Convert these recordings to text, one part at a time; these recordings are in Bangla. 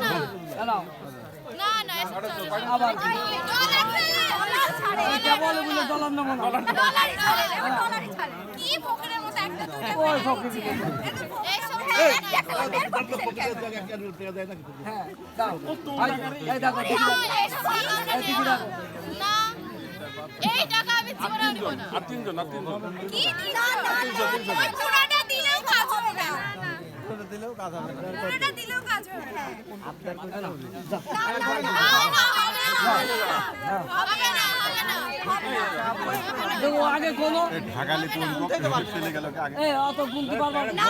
না হ্যাঁ এই টাকা আমি জীবনে নিব না আর তিনজন আর তিনজন কি না না না দিলেও কাজ হবে আগে কোনো ঢাকালে চলে গেল অত গুনতে পারব না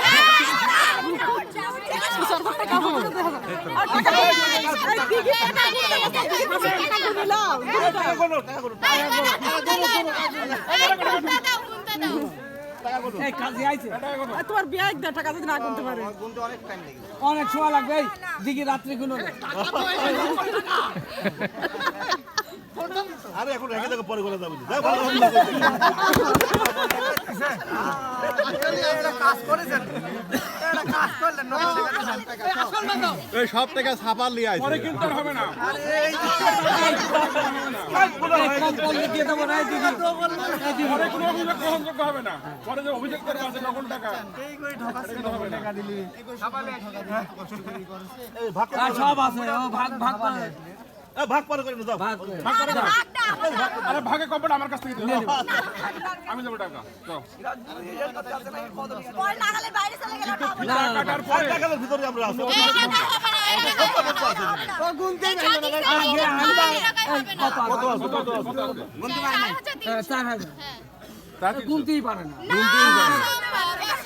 না, তোমার বিয়ে এক টাকা যদি না গুনতে পারে। অনেক সময় লাগবে দিকে রাত্রি গুলো। আরে এখন রেখে দেখো পরে করে যাব এই সব টাকা ছাপা লিয়ে হবে না। হবে না। পরে যে অভিযোগ করবে আছে নকল টাকা। এই ভাগ করে সব আছে ভাগ ভাগ ভাগ পরে করে যাও। ভাগ করে। আরে ভাগে কপটা আমার কাছ থেকে দিও আমি দেবো টাকা? হ্যাঁ, গুনতেই পারে না।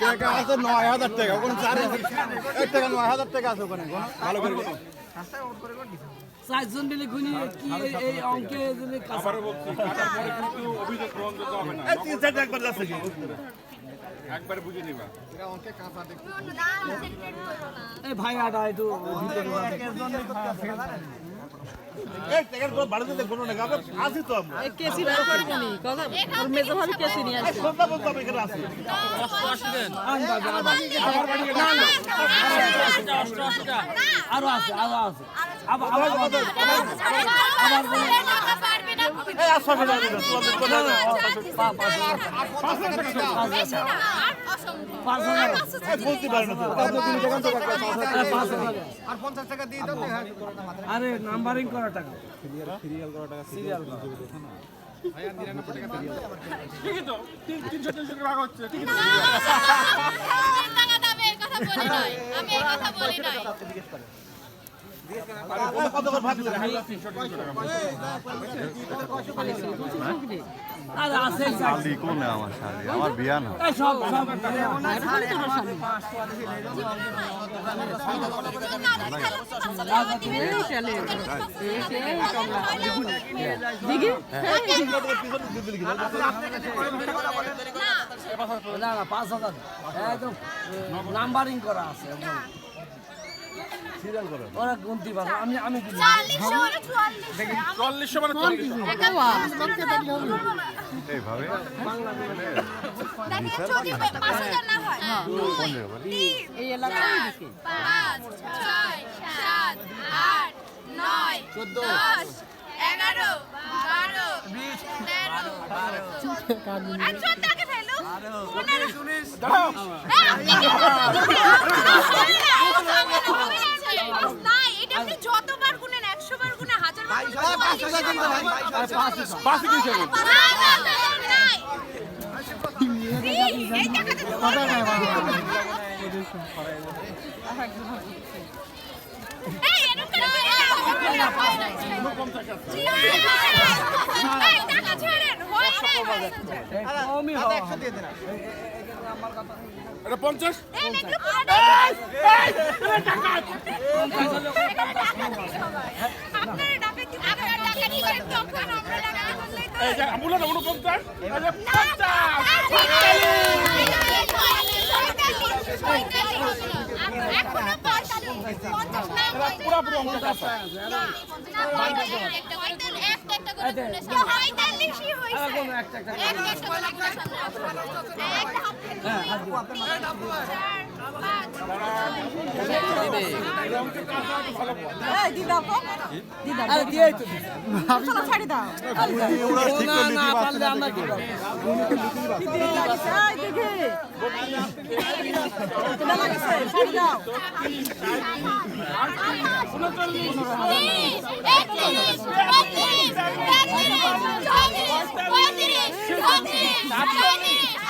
টাকা আছে নয় হাজার টাকা ওখানে চার হাজার। এক টাকা নয় হাজার টাকা আছে ওখানে ভালো করে। চারজন মিলে গুনি কি এই- এই অঙ্কে আবারও বলছি টাকার পরে কিন্তু অভিযোগ গ্রহণযোগ্য হবে না তিন চারটা একবার যাচ্ছে কি একবারে বুঝে নিবা এই ভাই আটা একটু এই। আরও আছে আরও আছে হ্যাঁ, আরে নাম্বারিং করা টাকা তিনশো তিনশো টাকা ভাগ হচ্ছে আমি এই কথা বলি নাই আমার বিয়া পাঁচ হাজার। একদম নাম্বারিং করা আছে ওরা গুনতি পারবে আমি আমি কিনি চল্লিশশো মানে এইভাবে? এই এলাকায় নয় দশ এগারো বারো তেরো চোদ্দ। পনেরো। যতবার গুনেন একশো বার গুনে হাজার বার এটা পঞ্চাশ পুরা পুরো একটা একটা করে গুণে সামনে একটা হ্যাঁ, একটা করে গুণে সামনে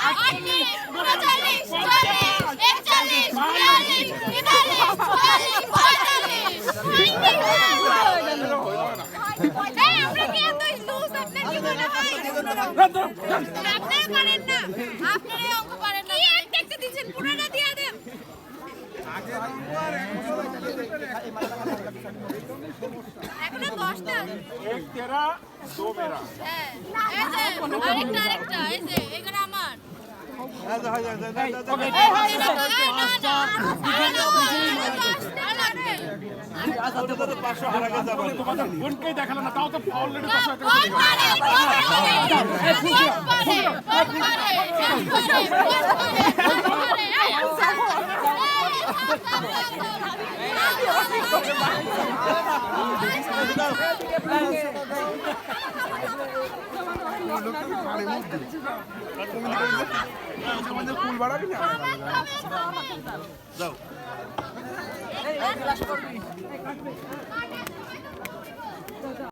পঁয়ত্রিশ পঁয়ত্রিশ পঁয়ত্রিশ এখনও দশটা? এক তেরা দো মেরা হ্যাঁ। আরেকটা আরেকটা এই যে এখানে বোনকে দেখাল না তাও তো অলরেডি Thank you. লোককে ঘাড়ে মুখ দিই আমাদের কুল বাড়াবি না যাও